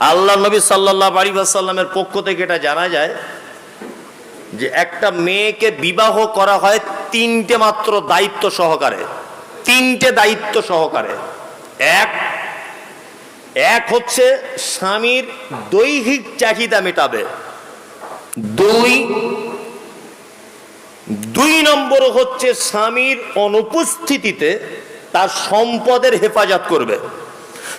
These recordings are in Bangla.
আল্লাহ নবী সাল্লাহ আলী সাল্লামের পক্ষ থেকে এটা জানা যায় যে একটা মেয়েকে বিবাহ করা হয় তিনটে মাত্র দায়িত্ব সহকারে। তিনটে দায়িত্ব সহকারে। এক এক হচ্ছে স্বামীর দৈহিক চাহিদা মেটাবে। দুই দুই নম্বর হচ্ছে স্বামীর অনুপস্থিতিতে তার সম্পদের হেফাজত করবে।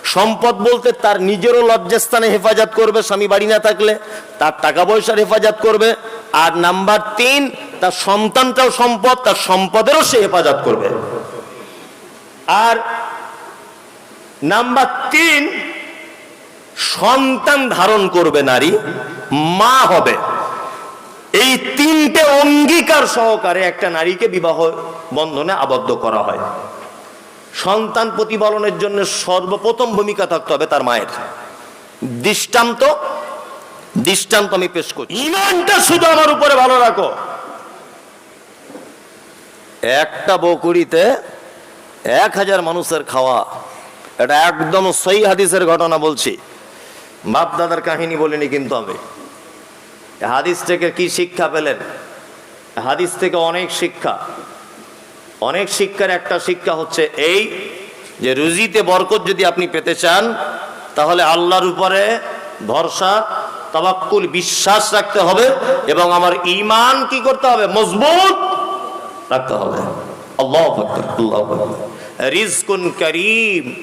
সম্পদ বলতে তার নিজেরও লজ্জাস্থানে হেফাজত করবে, স্বামী বাড়ি না থাকলে তার টাকা পয়সার হেফাজত করবে, আর নাম্বার তিন, তার সন্তানটাও সম্পদ, তার সম্পদেরও সে হেফাজত করবে। আর নাম্বার তিন, সন্তান ধারণ করবে নারী, মা হবে। এই তিনটে অঙ্গীকার সহকারে একটা নারীকে বিবাহ বন্ধনে আবদ্ধ করা হয়। সন্তান প্রতিপালনের জন্য সর্বপ্রথম ভূমিকা থাকতে হবে তার মায়ের। দৃষ্টান্ত দৃষ্টান্ত আমি পেশ করছি। ইমানটা শুধু আমার উপরে ভালো রাখো। একটা বকুড়িতে এক হাজার মানুষের খাওয়া, এটা একদম সই হাদিসের ঘটনা বলছি। বাপ দাদার কাহিনী বলিনি কিন্তু আমি। হাদিস থেকে কি শিক্ষা পেলেন? হাদিস থেকে অনেক শিক্ষা। অনেক শিক্ষার একটা শিক্ষা হচ্ছে এই যে রুজিতে বরকত যদি আপনি পেতে চান, তাহলে আল্লাহর উপরে ভরসা তাবাক্কুল বিশ্বাস রাখতে হবে এবং আমার ইমান কি করতে হবে? মজবুত রাখতে হবে। আল্লাহ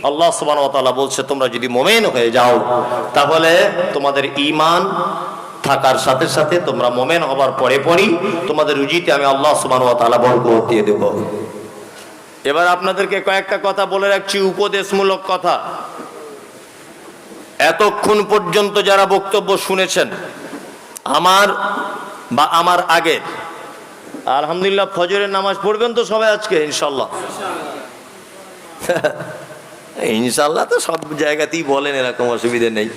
আল্লাহ আল্লাহ বলছে, তোমরা যদি মোমেন হয়ে যাও, তাহলে তোমাদের ঈমান থাকার সাথে সাথে তোমরা মোমেন হবার পরে পরই তোমাদের রুজিতে আমি আল্লাহ সুবহানাহু ওয়া তাআলা বরকত দিয়ে দেব। এবার আপনাদেরকে কয়েকটা কথা বলে রাখছি, উপদেশমূলক কথা। এতক্ষণ পর্যন্ত যারা বক্তব্য শুনেছেন, আমার বা আমার আগে, আলহামদুলিল্লাহ ফজরের নামাজ পড়বেন তো সবাই আজকে ইনশাল্লাহ ইনশাল্লাহ তো সব জায়গাতেই বলেন, এরকম অসুবিধে নেই।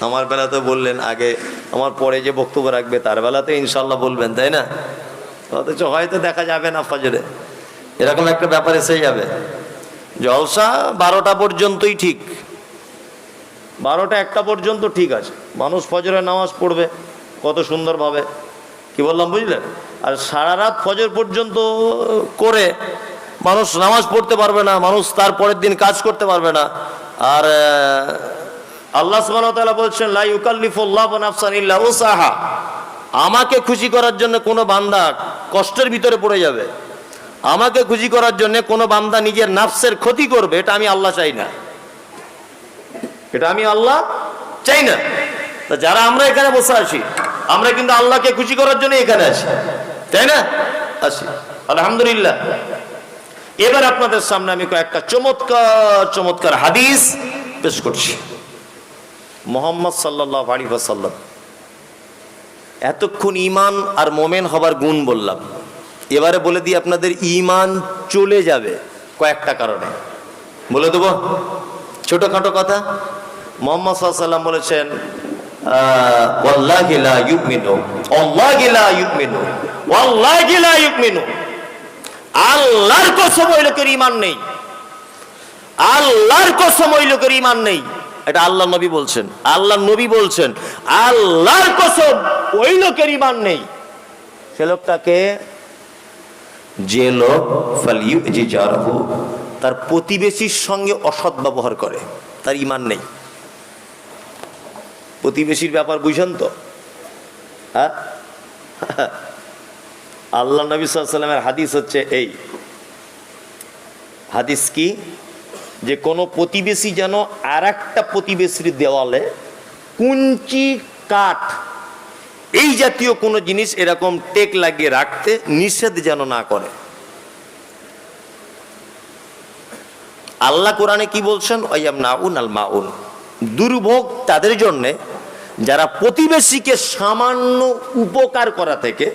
আমার বেলাতে বললেন, আগে আমার পরে যে বক্তব্য রাখবে, তার বেলাতে ইনশাল্লাহ বলবেন, তাই না? অথচ হয়তো দেখা যাবে না ফজরে। এরকম একটা ব্যাপার এসে যাবে। জলসা বারোটা পর্যন্তই ঠিক। বারোটা একটা পর্যন্ত ঠিক আছে। মানুষ ফজরের নামাজ পড়বে, কত সুন্দরভাবে। কি বললাম, বুঝলেন? আর সারা রাত ফজর পর্যন্ত করে মানুষ নামাজ পড়তে পারবে না, মানুষ তার পরের দিন কাজ করতে পারবে না। আর আল্লাহ বলছেন ইল্লা উসাহা। আমাকে খুশি করার জন্য কোনো বান্দা কষ্টের ভিতরে পড়ে যাবে। আমাকে খুশি করার জন্য কোনো বান্দা নিজের নাফসের ক্ষতি করবে, এটা আমি আল্লাহ চাই না। এটা আমি আল্লাহ চাই না। তা যারা আমরা এখানে বসে আছি, আমরা কিন্তু আল্লাহকে খুশি করার জন্য এখানে আছি। তাই না? আছি। আলহামদুলিল্লাহ। এবার আপনাদের সামনে আমি কয়েকটা চমৎকার চমৎকার হাদিস পেশ করছি। মোহাম্মদ সাল্লাহ আলী সাল্লাম এতক্ষণ ইমান আর মোমেন হবার গুণ বললাম। এবারে বলে দিই, আপনাদের ইমান চলে যাবে কয়েকটা কারণে। বলে দেবো, ছোটখাটো কথা। মোহাম্মদ সাল্লাম বলেছেন আল্লাহর কসম ওই লোকের ইমান নেই। আল্লাহর কসম ওই লোকের ইমান নেই। এটা আল্লাহ নবী বলছেন। আল্লাহ নবী বলছেন, আল্লাহর কসম, ওই লোকের ইমান নেই। সে লোকটাকে যে লোক তার প্রতিবেশীর সঙ্গে অসৎ ব্যবহার করে, তার ইমান নেই। প্রতিবেশীর ব্যাপার বুঝেন তো? হ্যাঁ? আল্লাহ নবী সাল্লামের হাদিস হচ্ছে এই। হাদিস কি? যে কোনো প্রতিবেশী যেন আর একটা প্রতিবেশীর দেওয়ালে কুঞ্চি কাঠ, এই জাতীয় কোনো জিনিস এরকম টেক লাগিয়ে রাখতে নিষেধ যেন না করে। আল্লাহ কোরআনে কি বলছেন? ওয়াম নাউন আল মাউন। দুর্ভোগ তাদের জন্যে, যারা প্রতিবেশীকে সামান্য উপকার করা থেকে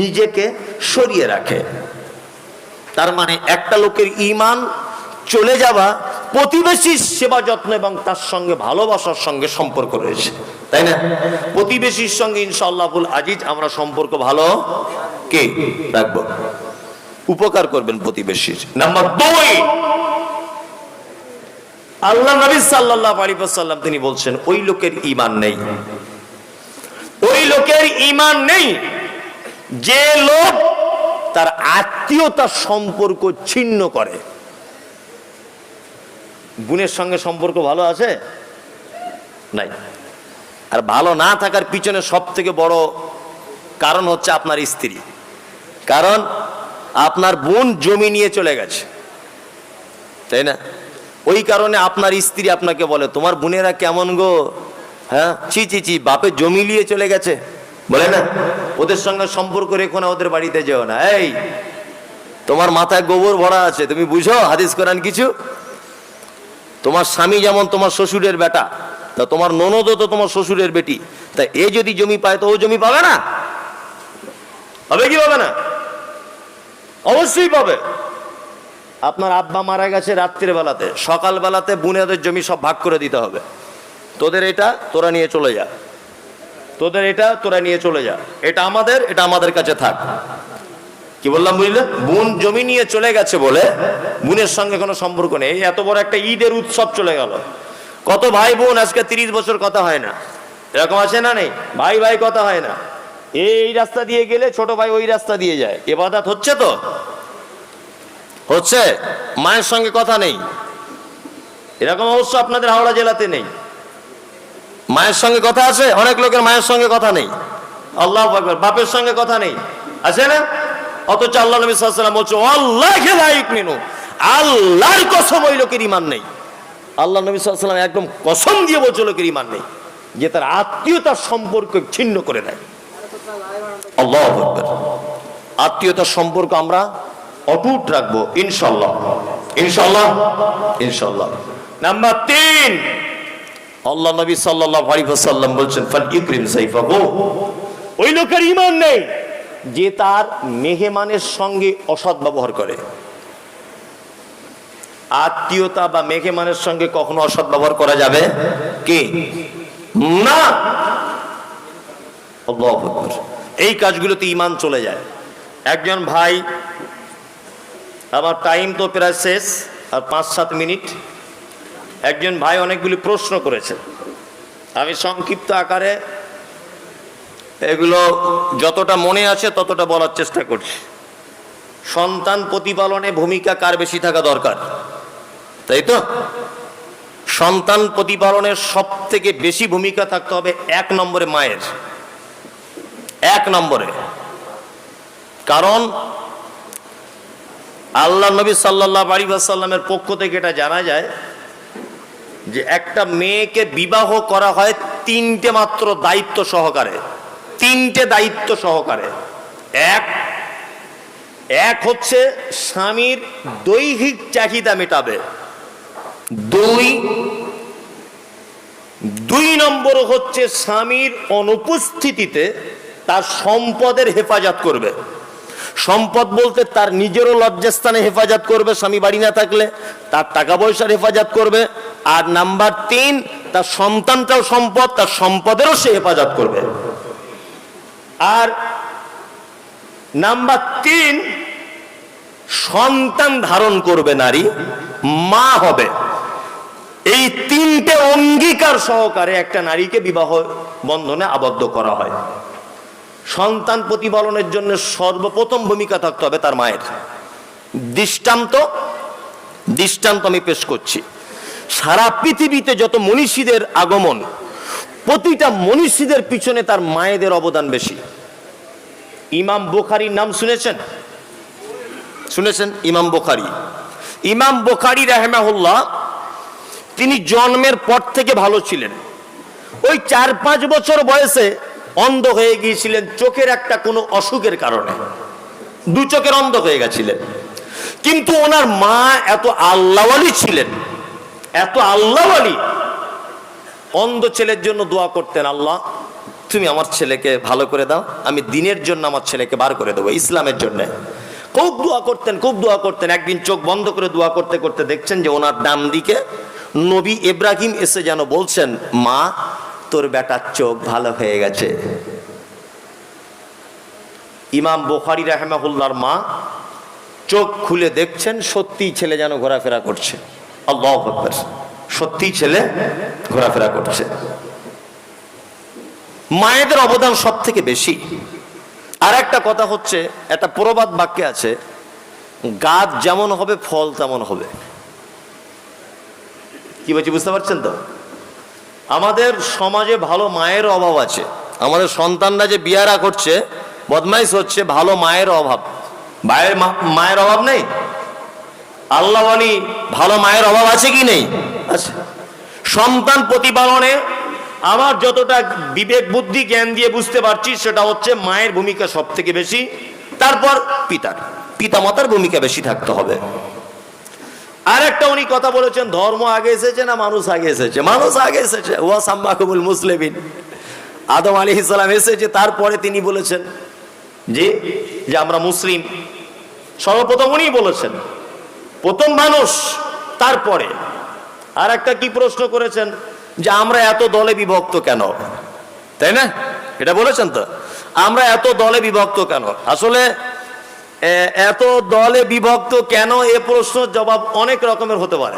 নিজেকে সরিয়ে রাখে। তার মানে একটা লোকের ইমান চলে যাওয়া প্রতিবেশীর সেবা যত্ন এবং তার সঙ্গে ভালোবাসার সঙ্গে সম্পর্ক রয়েছে। তাই না? প্রতিবেশীর সঙ্গে ইনশাআল্লাহুল আজিজ, আমরা সম্পর্ক ভালো? কে? রাখব। উপকার করবেন প্রতিবেশীর। নাম্বার দুই। আল্লাহ নবী সাল্লাল্লাহু আলাইহি ওয়াসাল্লাম, তিনি বলছেন, ওই লোকের ঈমান নেই। ওই লোকের ঈমান নেই। যে লোক তার আত্মীয়তার সম্পর্ক ছিন্ন করে বোনের সঙ্গে সম্পর্ক ভালো আছে? নাই। আর ভালো না থাকার পিছনে সব থেকে বড় কারণ হচ্ছে আপনার স্ত্রী। কারণ আপনার বোন জমি নিয়ে চলে গেছে। তাই না? ওই কারণে আপনার স্ত্রী আপনাকে বলে, তোমার বোনেরা কেমন গো? হ্যাঁ? চি চি চি বাপে জমি নিয়ে চলে গেছে। বলে না? ওদের সঙ্গে সম্পর্ক রেখো না, ওদের বাড়িতে যেও না। এই, তোমার মাথায় গোবর ভরা আছে, তুমি বুঝো হাদিস কোরআন কিছু? তোমার স্বামী যেমন তোমার শ্বশুরের বেটা, তা তোমার ননদও তো তোমার শ্বশুরের বেটি। তা এ যদি জমি পায়, তো ও জমি পাবে না? হবে কি পাবে না? অবশ্যই পাবে। আপনার আব্বা মারা গেছে রাত্রির বেলাতে সকাল বেলাতে বুনেদের জমি সব ভাগ করে দিতে হবে। তোদের এটা, তোরা নিয়ে চলে যা। তোদের এটা, তোরা নিয়ে চলে যা। এটা আমাদের এটা আমাদের কাছে থাক। কি বললাম বুঝলে? বোন জমি নিয়ে চলে গেছে বলে বোনের সঙ্গে কোনো সম্পর্ক নেই। এত বড় একটা ঈদের উৎসব চলে গেল। কত ভাই বোন আজকে তিরিশ বছর কথা হয় না। এরকম আছে না নেই? ভাই ভাই কথা হয় না। এই রাস্তা দিয়ে গেলে ছোট ভাই ওই রাস্তা দিয়ে যায়। এবাদাত হচ্ছে তো? হচ্ছে? মায়ের সঙ্গে কথা নেই। এরকম অবশ্য আপনাদের হাওড়া জেলাতে নেই। মায়ের সঙ্গে কথা আছে? অনেক লোকের মায়ের সঙ্গে কথা নেই। আল্লাহ বাপের সঙ্গে কথা নেই। আছে না? অথচ আল্লাহ নবী সাল্লাম বলছে আল্লাহ লাইক মিনু আল্লাহর কসম ওই লোকের ইমান নেই। আল্লাহ নবী সাল্লাম একদম কসম দিয়ে বলছে লোকের ইমান নেই, যে তার আত্মীয়তার সম্পর্ক ছিন্ন করে দেয়। আল্লাহ আত্মীয়তার সম্পর্ক আমরা অটুট রাখব ইনশাল্লাহ ইনশাল্লাহ ইনশাল্লাহ নাম্বার তিন, আল্লাহ নবী সাল্লাল্লাহু আলাইহি ওয়াসাল্লাম বলছেন, ফাল ইকরিম সাইফাহু। ওই লোকের ঈমান নেই। যে তার মেহমানের সঙ্গে অসৎ ব্যবহার করে। আত্মীয়তা বা মেহমানের সঙ্গে কখনো অসৎ ব্যবহার করা যাবে? কি? না! এই কাজগুলোতে ইমান চলে যায়। একজন ভাই, আমার টাইম তো প্রায় শেষ আর পাঁচ সাত মিনিট। একজন ভাই অনেকগুলি প্রশ্ন করেছেন আমি সংক্ষিপ্ত আকারে এগুলো যতটা মনে আছে ততটা বলার চেষ্টা করছি। সন্তান প্রতিপালনে ভূমিকা কার বেশি থাকা দরকার? তাই তো? সন্তান প্রতিপালনের সব থেকে বেশি ভূমিকা থাকতে হবে এক নম্বরে মায়ের। এক নম্বরে। কারণ আল্লাহ নবী সাল্লাহ আলী সাল্লামের পক্ষ থেকে এটা জানা যায় যে একটা মেয়েকে বিবাহ করা হয় তিনটে মাত্র দায়িত্ব সহকারে। তিনটে দায়িত্ব সহকারে। এক এক হচ্ছে স্বামীর দৈহিক চাহিদা মেটাবে। দুই দুই নম্বর হচ্ছে স্বামীর অনুপস্থিতিতে তার সম্পদের হেফাজত করবে। সম্পদ বলতে তার নিজেরও লজ্জাস্থানে হেফাজত করবে, স্বামী বাড়ি না থাকলে তার টাকা পয়সার হেফাজত করবে। আর নাম্বার তিন, তার সন্তানটাও সম্পদ, তার সম্পদেরও সে হেফাজত করবে। আর নাম্বার তিন, সন্তান ধারণ করবে নারী, মা হবে। এই তিনটে অঙ্গীকার সহকারে একটা নারীকে বিবাহ বন্ধনে আবদ্ধ করা হয়। সন্তান প্রতিপালনের জন্য সর্বপ্রথম ভূমিকা থাকতে হবে তার মায়ের। দৃষ্টান্ত দৃষ্টান্ত আমি পেশ করছি। সারা পৃথিবীতে যত মনীষীদের আগমন, প্রতিটা মনীষীদের পিছনে তার মায়েদের অবদান বেশি। ইমাম বোখারির নাম শুনেছেন? শুনেছেন ইমাম বোখারি। ইমাম বোখারি রাহেমাহুল্লাহ, তিনি জন্মের পর থেকে ভালো ছিলেন। ওই চার পাঁচ বছর বয়সে অন্ধ হয়ে গিয়েছিলেন চোখের একটা কোনো অসুখের কারণে। দু চোখের অন্ধ হয়ে গেছিলেন। কিন্তু ওনার মা এত আল্লাহওয়ালি ছিলেন, এত আল্লাহওয়ালি। অন্ধ ছেলের জন্য দোয়া করতেন আল্লাহ তুমি আমার ছেলেকে ভালো করে দাও, আমি দিনের জন্য আমার ছেলেকে বার করে দেবো, ইসলামের জন্য। খুব দোয়া করতেন, খুব দোয়া করতেন। একদিন চোখ বন্ধ করে দোয়া করতে করতে দেখছেন যে ওনার ডান দিকে নবী ইব্রাহিম এসে যেন বলছেন, মা, তোর বেটার চোখ ভালো হয়ে গেছে। ইমাম বোখারি রাহেমাহুল্লার মা চোখ খুলে দেখছেন সত্যি ছেলে যেন ঘোরাফেরা করছে। সত্যিই ছেলে ঘোরাফেরা করছে। মায়েদের অবদান সব থেকে বেশি। আর একটা কথা হচ্ছে, একটা প্রবাদ বাক্যে আছে, গাছ যেমন হবে, ফল তেমন হবে। কি বলছি, বুঝতে পারছেন তো? আমাদের সমাজে ভালো মায়ের অভাব আছে। আমাদের সন্তানরা যে বিয়ারা করছে, বদমাইশ হচ্ছে, ভালো মায়ের অভাব। মায়ের মায়ের অভাব নেই? আল্লাহ ভালো মায়ের অভাব আছে কি নেই? আছে। সন্তান প্রতিপালনে আমার যতটা বিবেক, বুদ্ধি, জ্ঞান দিয়ে বুঝতে পারছি, সেটা হচ্ছে মায়ের ভূমিকা সব থেকে বেশি। তারপর পিতার, পিতামাতার ভূমিকা বেশি থাকতে হবে। আর একটা উনি কথা বলেছেন, ধর্ম আগে এসেছে না মানুষ আগে এসেছে? মানুষ আগে এসেছে। ওয়া সাম্মাকুবুল মুসলিমিন। আদম আলী ইসলাম এসেছে, তারপরে তিনি বলেছেন যে যে আমরা মুসলিম। সর্বপ্রথম উনি বলেছেন, প্রথম মানুষ, তারপরে। আর একটা কি প্রশ্ন করেছেন? যে আমরা এত দলে বিভক্ত কেন? তাই না? এটা বলেছেন তো? আমরা এত দলে বিভক্ত কেন? আসলে এত দলে বিভক্ত কেন এ প্রশ্ন জবাব অনেক রকমের হতে পারে।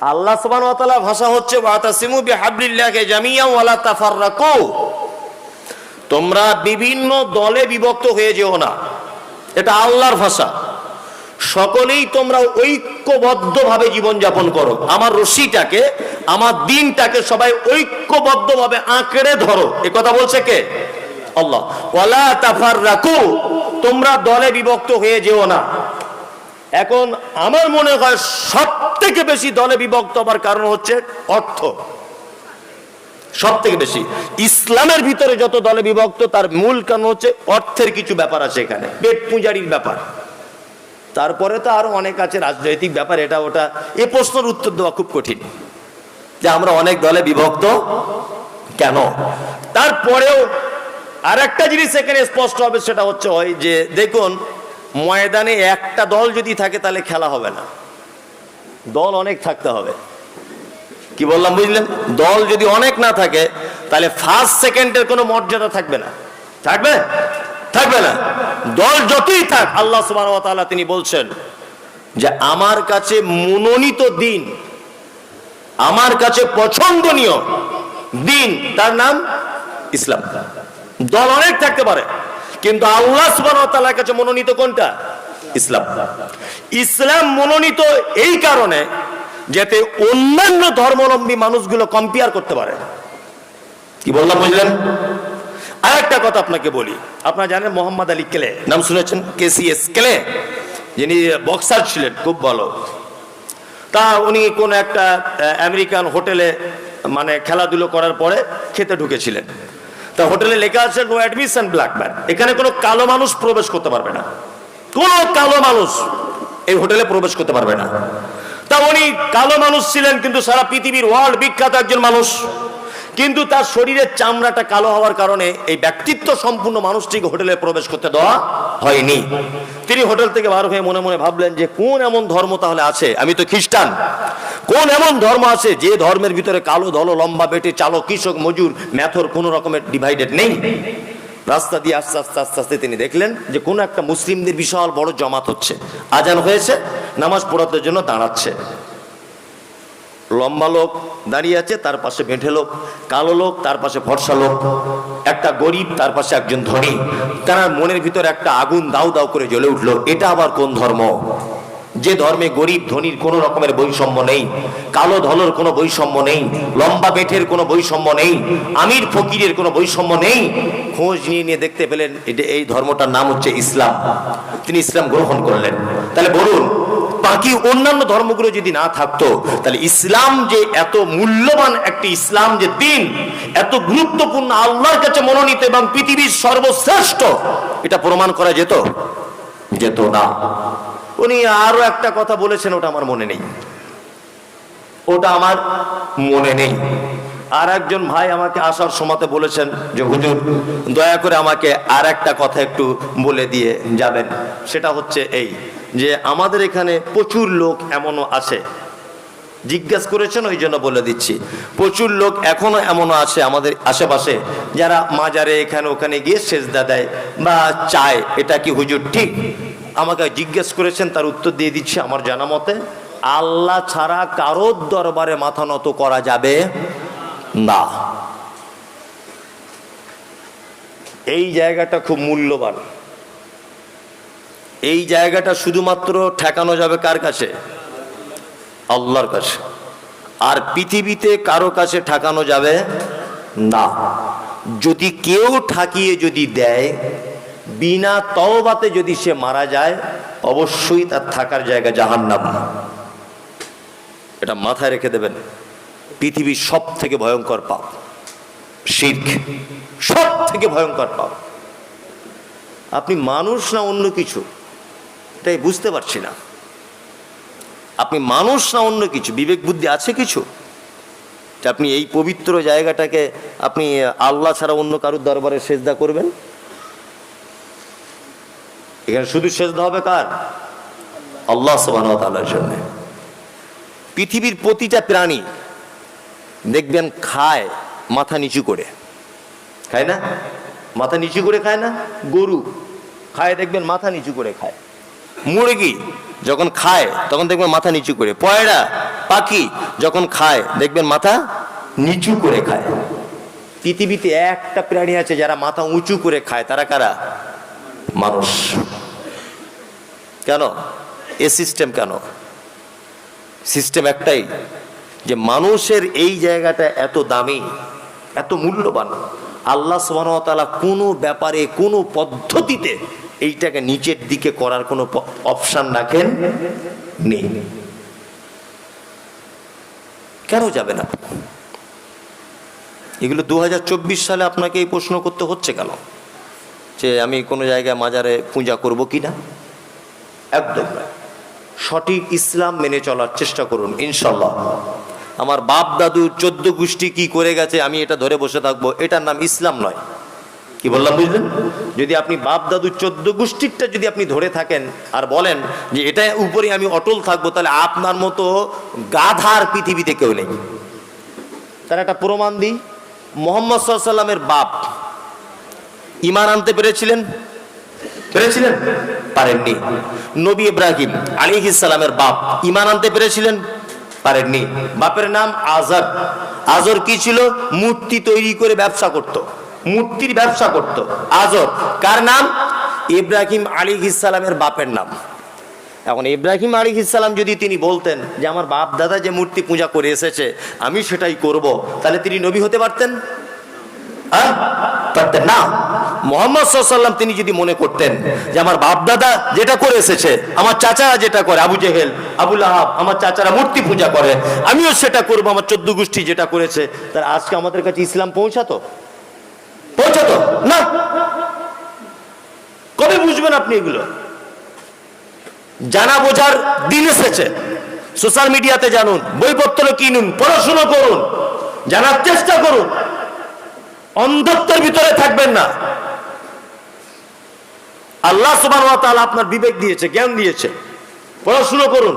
আল্লাহ তাআলা ভাষা হচ্ছে তোমরা বিভিন্ন দলে বিভক্ত হয়ে যেও না। এটা আল্লাহর ভাষা। সকলেই তোমরা ঐক্যবদ্ধভাবে জীবনযাপন করো। আমার রশিটাকে, আমার দিনটাকে সবাই ঐক্যবদ্ধভাবে আঁকড়ে ধরো। এ কথা বলছে কে? তোমরা দলে বিভক্ত হয়ে যেও না। এখন আমার মনে হয় সব থেকে বেশি দলে বিভক্ত হবার কারণ হচ্ছে অর্থ। সব থেকে বেশি। ইসলামের ভিতরে যত দলে বিভক্ত, তার মূল কারণ হচ্ছে অর্থের কিছু ব্যাপার আছে এখানে। পেট পূজারির ব্যাপার। তারপরে তো আরও অনেক আছে রাজনৈতিক ব্যাপার, এটা ওটা। এ প্রশ্নের উত্তর দেওয়া খুব কঠিন। যে আমরা অনেক দলে বিভক্ত, কেন? তারপরেও আর একটা জিনিস এখানে স্পষ্ট হবে, সেটা হচ্ছে ওই যে, দেখুন, ময়দানে একটা দল যদি থাকে, তাহলে খেলা হবে না। দল অনেক থাকতে হবে। কি বললাম, বুঝলেন? দল যদি অনেক না থাকে, তাহলে ফার্স্ট সেকেন্ডের কোনো মর্যাদা থাকবে না। থাকবে? থাকবে না। দল যতই থাক, আল্লাহ তাআলা তিনি বলছেন যে, আমার কাছে মনোনীত দিন, আমার কাছে পছন্দনীয় দিন, তার নাম ইসলাম। দল অনেক থাকতে পারে, কিন্তু আল্লাহ তাআলার কাছে মনোনীত কোনটা? ইসলাম। ইসলাম মনোনীত এই কারণে যাতে অন্যান্য ধর্মাবলম্বী মানুষগুলো কম্পেয়ার করতে পারে। কি বললাম বুঝলেন? আর একটা কথা আপনাকে বলি। আপনারা জানেন মোহাম্মদ আলী কেলে? নাম শুনেছেন? কেসিএস কেলে? যিনি বক্সার ছিলেন, খুব ভালো। তা উনি কোন একটা আমেরিকান হোটেলে মানে খেলাধুলো করার পরে খেতে ঢুকেছিলেন। তা হোটেলে লেখা আছে নো অ্যাডমিশন ব্ল্যাক ম্যান এখানে কোনো কালো মানুষ প্রবেশ করতে পারবে না। কোনো কালো মানুষ এই হোটেলে প্রবেশ করতে পারবে না। তা উনি কালো মানুষ ছিলেন, কিন্তু সারা পৃথিবীর ওয়ার্ল্ড বিখ্যাত একজন মানুষ। কিন্তু তার শরীরের চামড়াটা কালো হওয়ার কারণে এই ব্যক্তিত্ব সম্পূর্ণ মানুষটিকে হোটেলে প্রবেশ করতে দেওয়া হয়নি। তিনি হোটেল থেকে বার হয়ে মনে মনে ভাবলেন যে কোন এমন ধর্ম তাহলে আছে? আমি তো খ্রিস্টান। কোন এমন ধর্ম আছে যে ধর্মের ভিতরে কালো, ধলো, লম্বা, বেটে, চালক, কৃষক, মজুর, ম্যাথর কোনো রকমের ডিভাইডেড নেই। রাস্তা দিয়ে আস্তে আস্তে আস্তে আস্তে তিনি দেখলেন যে কোনো একটা মুসলিমদের বিশাল বড় জমাত হচ্ছে। আজান হয়েছে, নামাজ পড়াতে জন্য দাঁড়াচ্ছে। লম্বা লোক দাঁড়িয়ে আছে, তার পাশে বেঁটে লোক, কালো লোক, তার পাশে ফর্সা লোক, একটা গরিব, তার পাশে একজন ধনী। তার মনের ভিতর একটা আগুন দাউ দাউ করে জ্বলে উঠল। এটা আবার কোন ধর্ম? যে ধর্মে গরিব, ধনীর কোনো রকমের বৈষম্য নেই, কালো ধলর কোনো বৈষম্য নেই, লম্বা বেঠের কোনো বৈষম্য নেই, আমির ফকিরের কোনো বৈষম্য নেই। খোঁজ নিয়ে নিয়ে দেখতে পেলেন, এটা এই ধর্মটার নাম হচ্ছে ইসলাম। তিনি ইসলাম গ্রহণ করলেন। তাহলে বলুন বাকি অন্যান্য ধর্মগুলো যদি না থাকতো, তাহলে ইসলাম যে এত মূল্যবান একটি ইসলাম যে দিন, এত গুরুত্বপূর্ণ আল্লাহর কাছে মনোনীত এবং পৃথিবীর সর্বশ্রেষ্ঠ, এটা প্রমাণ করা যেত? যেত না। উনি আরও একটা কথা বলেছেন, ওটা আমার মনে নেই। ওটা আমার মনে নেই। আর একজন ভাই আমাকে আসার সময়তে বলেছেন যে, হুজুর, দয়া করে আমাকে আর একটা কথা একটু বলে দিয়ে যাবেন। সেটা হচ্ছে এই যে, আমাদের এখানে প্রচুর লোক এমনও আছে। জিজ্ঞেস করেছেন, ওই জন্য বলে দিচ্ছি। প্রচুর লোক এখনও এমনও আছে আমাদের আশেপাশে যারা মাজারে এখানে ওখানে গিয়ে সেজদা দেয় বা চায়। এটা কি হুজুর ঠিক? আমাকে জিজ্ঞেস করেছেন, তার উত্তর দিয়ে দিচ্ছি আমার জানা মতে। আল্লাহ ছাড়া কারোর দরবারে মাথা নত করা যাবে না। এই জায়গাটা খুব মূল্যবান। এই জায়গাটা শুধুমাত্র ঠেকানো যাবে কার কাছে? আল্লাহর কাছে। আর পৃথিবীতে কারও কাছে ঠেকানো যাবে না। যদি কেউ ঠাকিয়ে যদি দেয়, বিনা তওবাতে যদি সে মারা যায়, অবশ্যই তার থাকার জায়গা জাহান্নাম। এটা মাথায় রেখে দেবেন। পৃথিবীর সব থেকে ভয়ঙ্কর পাপ। শির্ক সব থেকে ভয়ঙ্কর পাপ। আপনি মানুষ না অন্য কিছু? এটাই বুঝতে পারছি না। আপনি মানুষ না অন্য কিছু? বিবেক বুদ্ধি আছে কিছু? আপনি এই পবিত্র জায়গাটাকে আপনি আল্লাহ ছাড়া অন্য কারোর দরবারে সেজদা করবেন? এখানে শুধু সেজদা হবে কার? আল্লাহ সুবাহর জন্য। পৃথিবীর প্রতিটা প্রাণী দেখবেন খায় মাথা নিচু করে। খায় না? মাথা নিচু করে খায় না? গরু খায়, দেখবেন মাথা নিচু করে খায়। মুরগি যখন খায়, তখন দেখবেন মাথা নিচু করে। পয়রা, পাখি যখন খায়, দেখবেন মাথা নিচু করে খায়। পৃথিবীতে একটা প্রাণী আছে যারা মাথা উঁচু করে খায়। তারা কারা? মানুষ। কেন? এ সিস্টেম কেন? সিস্টেম একটাই। যে মানুষের এই জায়গাটা এত দামি, এত মূল্যবান। আল্লাহ সুবাহতালা কোনো ব্যাপারে, কোনো পদ্ধতিতে এইটাকে নিচের দিকে করার কোনো অপশান রাখেন নেই। কেন যাবে না? এগুলো দু হাজার চব্বিশ সালে আপনাকে এই প্রশ্ন করতে হচ্ছে কেন? যে আমি কোনো জায়গায় মাজারে পূজা করব কি না? একদম সঠিক ইসলাম মেনে চলার চেষ্টা করুন ইনশাল্লাহ আমার বাপ দাদু চোদ্দ গোষ্ঠী কি করে গেছে, আমি এটা ধরে বসে থাকব। এটার নাম ইসলাম নয়। কি বললাম বুঝলেন? যদি আপনি বাপ দাদু চোদ্দ গোষ্ঠীরটা যদি আপনি ধরে থাকেন আর বলেন যে এটা উপরে আমি অটল থাকব, তাহলে আপনার মতো গাধার পৃথিবীতে কেউ নেই। তার একটা প্রমাণ দিই। মোহাম্মদ সাল্লামের বাপ ইমান আনতে পেরেছিলেন? পেরেছিলেন? পারেননি। নবী ইব্রাহিম আলী ইসালামের বাপ ইমান আনতে পেরেছিলেন? পারেননি। বাপের নাম আজর আজর কি ছিল? মূর্তি তৈরি করে ব্যবসা করত। মূর্তির ব্যবসা করত। আজর কার নাম? ইব্রাহিম আলী ইসালামের বাপের নাম। এখন ইব্রাহিম আলী ইসালাম যদি তিনি বলতেন যে, আমার বাপ দাদা যে মূর্তি পূজা করে এসেছে, আমি সেটাই করব, তাহলে তিনি নবী হতে পারতেন না। মোহাম্মদ সাল্লাম তিনি যদি মনে করতেন যে আমার বাপ দাদা যেটা করে এসেছে, আমার চাচারা যেটা করে, আবু জেহেল আবুল আহাব আমার চাচারা মূর্তি পূজা করে, আমিও সেটা করব, আমার চোদ্দ গোষ্ঠী যেটা করেছে, তার আজকে আমাদের কাছে ইসলাম পৌঁছাতো? পৌঁছাতো? না। কবে বুঝবেন আপনি এগুলো? জানা বোঝার দিন এসেছে। সোশ্যাল মিডিয়াতে জানুন, বইপত্র কিনুন, পড়াশুনো করুন, জানার চেষ্টা করুন। অন্ধত্বের ভিতরে থাকবেন না। আল্লাহ সুবাহ আপনার বিবেক দিয়েছে, জ্ঞান দিয়েছে। পড়াশুনো করুন।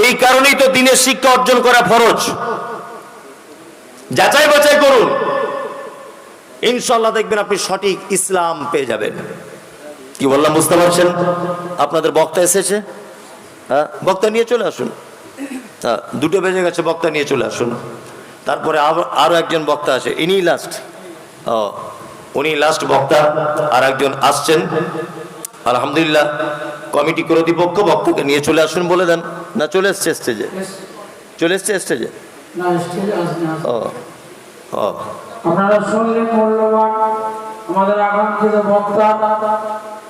ওই কারণেই তো দিনের শিক্ষা অর্জন করা ফরজ। যাচাই বাছাই করুন। ইনশাল্লাহ দেখবেন আপনি সঠিক ইসলাম পেয়ে যাবেন। কি বললাম, বুঝতে পারছেন? আপনাদের বক্তা এসেছে? হ্যাঁ বক্তা নিয়ে চলে আসুন। হ্যাঁ দুটো বেজে গেছে, বক্তা নিয়ে চলে আসুন। তারপরে আরও একজন বক্তা আছে ইনি লাস্ট ও উনি লাস্ট বক্তা আর একজন আসছেন। আলহামদুলিল্লাহ কমিটি কর্তৃপক্ষ বক্তাকে নিয়ে চলে আসুন বলে দেন। না চলে এসছে স্টেজে চলে এসছে স্টেজে না ও ও। আপনারা শুনলেন মূল্যবান আমাদের আকাঙ্ক্ষিত বক্তা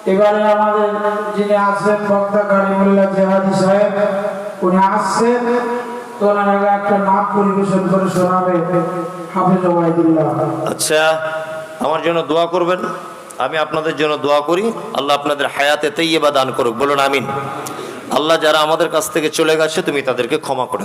এবারে আমাদের যিনি আছেন বক্তা কারিমুল্লাহ জেহাদি সাহেব উনি আসছেন তো ওনার একটা নাম পরিবেশন করে শোনাবে হাফিজ আচ্ছা। আমার জন্য দোয়া করবেন। আমি আপনাদের জন্য দোয়া করি। আল্লাহ আপনাদের হায়াতে তৈবা দান করুক। বলুন আমিন। আল্লাহ যারা আমাদের কাছ থেকে চলে গেছে, তুমি তাদেরকে ক্ষমা করে দাও।